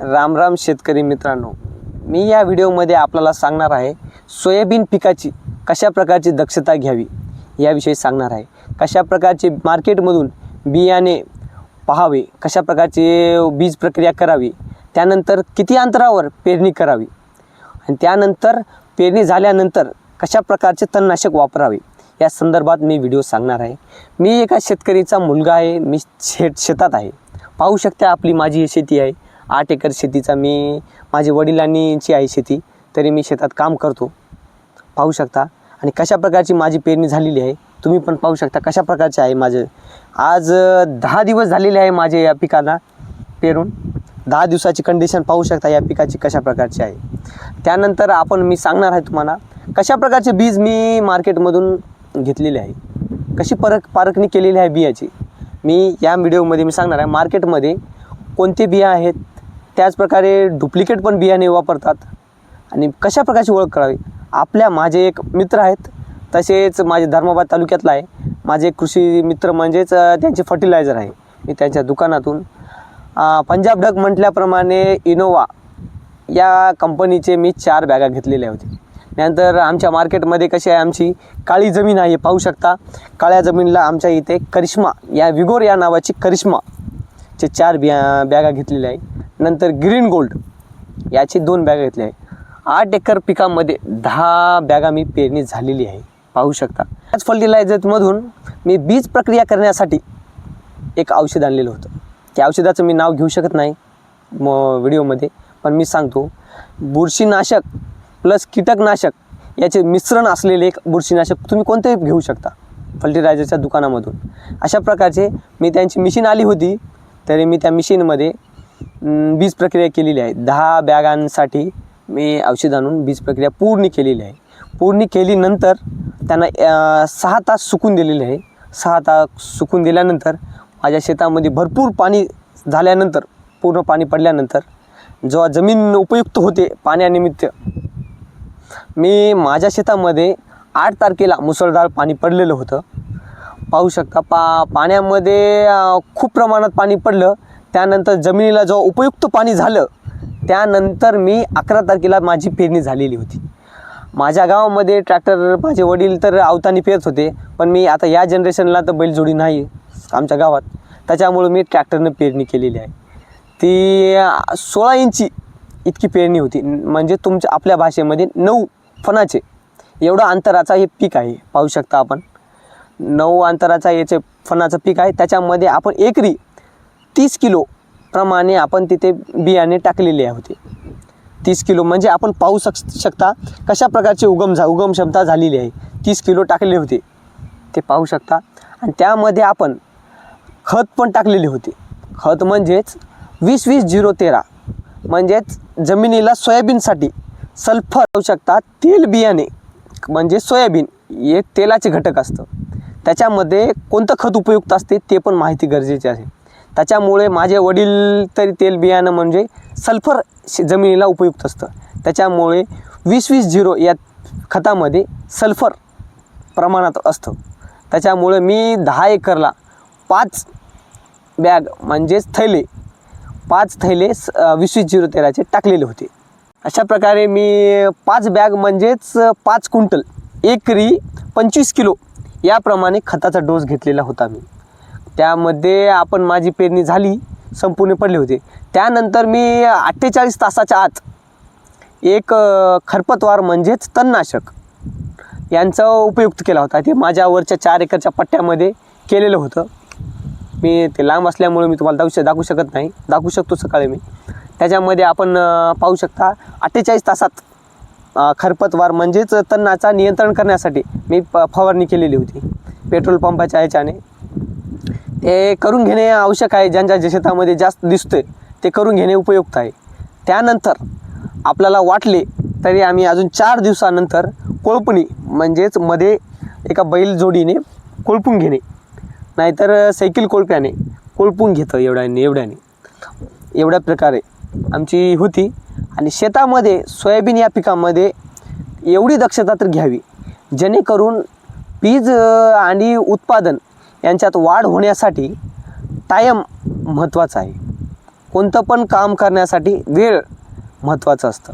राम राम शेतकरी मित्रांनो. मी या व्हिडिओमध्ये आपल्याला सांगणार आहे सोयाबीन पिकाची कशा प्रकारची दक्षता घ्यावी याविषयी सांगणार आहे. कशा प्रकारचे मार्केटमधून बियाणे पाहावे कशा प्रकारचे बीज प्रक्रिया करावी त्यानंतर किती अंतरावर पेरणी करावी आणि त्यानंतर पेरणी झाल्यानंतर कशा प्रकारचे तणनाशक वापरावे या संदर्भात मी व्हिडिओ सांगणार आहे. मी एका शेतकरीचा मुलगा आहे मी शेत शेतात आहे. पाहू शकता आपली माझी ही शेती आहे. आठ एकर शेतीचा मी माझे वडिलांनीची आहे शेती तरी मी शेतात काम करतो. पाहू शकता. आणि कशा प्रकारची माझी पेरणी झालेली आहे तुम्ही पण पाहू शकता कशा प्रकारचे आहे माझं. आज दहा दिवस झालेले आहे माझे या पिकाला पेरून. दहा दिवसाची कंडिशन पाहू शकता या पिकाची कशा प्रकारची आहे. त्यानंतर आपण मी सांगणार आहे तुम्हाला कशा प्रकारचे बीज मी मार्केटमधून घेतलेले आहे. कशी परक पारखणी केलेली आहे बियाची. मी या व्हिडिओमध्ये मी सांगणार आहे मार्केटमध्ये कोणते बिया आहेत त्याचप्रकारे डुप्लिकेट पण बियाणे वापरतात. आणि कशा प्रकारची ओळख करावी? आपल्या माझे एक मित्र आहेत. तसेच माझे धर्माबाद तालुक्यातला आहे. माझे कृषी मित्र म्हणजेच त्यांचे फर्टिलायझर आहे. मी त्यांच्या दुकानातून पंजाब डग म्हटल्याप्रमाणे इनोवा या कंपनीचे मी चार बॅगा घेतलेल्या होत्या. त्यानंतर आमच्या मार्केटमध्ये कशी आहे आमची? काळी जमीन आहे पाहू शकता. काळ्या जमीनला आमच्या इथे करिश्मा या विगोर या नावाची करिश्मा चे चार बिया बॅगा घेतलेल्या आहे. नंतर ग्रीन गोल्ड याची दोन बॅगा घेतली आहे. आठ एकर पिकामध्ये दहा बॅगा मी पेरणी झालेली आहे. पाहू शकता. त्याच फर्टिलायझरमधून मी बीज प्रक्रिया करण्यासाठी एक औषध आणलेलं होतं. त्या औषधाचं मी नाव घेऊ शकत नाही म व्हिडिओमध्ये पण मी सांगतो बुरशीनाशक प्लस कीटकनाशक याचे मिश्रण असलेले एक बुरशीनाशक तुम्ही कोणतेही घेऊ शकता फर्टिलायझरच्या दुकानामधून. अशा प्रकारचे मी त्यांची मिशीन आली होती तरी मी त्या मिशीनमध्ये बीज प्रक्रिया केलेली आहे. दहा बॅगांसाठी मी औषध आणून बीज प्रक्रिया पूर्ण केलेली आहे. पूर्ण केलीनंतर त्यांना सहा तास सुकून दिलेले आहे. सहा तास सुकून दिल्यानंतर माझ्या शेतामध्ये भरपूर पाणी झाल्यानंतर पूर्ण पाणी पडल्यानंतर जेव्हा जमीन उपयुक्त होते पाण्यानिमित्त मी माझ्या शेतामध्ये आठ तारखेला मुसळधार पाणी पडलेलं होतं. पाहू शकता पा पाण्यामध्ये खूप प्रमाणात पाणी पडलं. त्यानंतर जमिनीला जेव्हा उपयुक्त पाणी झालं त्यानंतर मी अकरा तारखेला माझी पेरणी झालेली होती. माझ्या गावामध्ये ट्रॅक्टर माझे वडील तर अवतानी पेरत होते पण मी आता या जनरेशनला तर बैलजोडी नाही आमच्या गावात. त्याच्यामुळं मी ट्रॅक्टरनं पेरणी केलेली आहे. ती सोळा इंची इतकी पेरणी होती. म्हणजे तुमच्या आपल्या भाषेमध्ये नऊ फणाचे. एवढं अंतराचा हे पीक आहे पाहू शकता आपण. नऊ अंतराचा याचे फणाचं पीक आहे. त्याच्यामध्ये आपण एकरी तीस किलो प्रमाणे आपण तिथे बियाणे टाकलेले होते. तीस किलो म्हणजे आपण पाहू शक शकता कशा प्रकारचे उगम झा उगम क्षमता झालेली आहे. तीस किलो टाकलेले होते. ते पाहू शकता. आणि त्यामध्ये आपण खत पण टाकलेले होते. खत म्हणजेच वीस वीस झिरो तेरा म्हणजेच जमिनीला सोयाबीनसाठी सल्फर होऊ शकता तेल बियाणे. म्हणजे सोयाबीन हे तेलाचे घटक असतं. त्याच्यामध्ये कोणतं खत उपयुक्त असते ते पण माहिती गरजेची आहे. त्याच्यामुळे माझे वडील तरी तेल बियाणं म्हणजे सल्फर जमिनीला उपयुक्त असतं. त्याच्यामुळे वीस वीस झिरो या खतामध्ये सल्फर प्रमाणात असतं. त्याच्यामुळे मी दहा एकरला पाच बॅग म्हणजेच थैले पाच थैले स- वीस वीस झिरो तेराचे टाकलेले होते. अशा प्रकारे मी पाच बॅग म्हणजेच पाच क्विंटल एकरी पंचवीस किलो याप्रमाणे खताचा डोस घेतलेला होता मी. त्यामध्ये आपण माझी पेरणी झाली संपूर्ण पडले होते. त्यानंतर मी अठ्ठेचाळीस तासाच्या आत एक खरपतवार म्हणजेच तणनाशक यांचा उपयुक्त केला होता. ते माझ्यावरच्या चार एकरच्या पट्ट्यामध्ये केलेलं होतं. मी ते लांब असल्यामुळे मी तुम्हाला दाखवू श दाखवू शकत नाही. दाखवू शकतो सकाळी मी. त्याच्यामध्ये आपण पाहू शकता अठ्ठेचाळीस तासात खरपतवार म्हणजेच तणाचा नियंत्रण करण्यासाठी मी प फवारणी केलेली होती. पेट्रोल पंपाच्या ह्याच्याने. ते करून घेणे आवश्यक आहे. ज्यांच्या ज्या शेतामध्ये जास्त दिसतोय ते करून घेणे उपयुक्त आहे. त्यानंतर आपल्याला वाटले तरी आम्ही अजून चार दिवसानंतर कोळपणी म्हणजेच मध्ये एका बैल जोडीने कोळपून घेणे. नाहीतर सायकल कोळप्याने कोळपून घेतं एवढ्याने एवढ्याने. एवढ्या प्रकारे आमची होती. आणि शेतामध्ये सोयाबीन या पिकामध्ये एवढी दक्षता तर घ्यावी जेणेकरून बीज आणि उत्पादन यांच्यात वाढ होण्यासाठी टायम महत्त्वाचा आहे. कोणतं पण काम करण्यासाठी वेळ महत्त्वाचं असतं.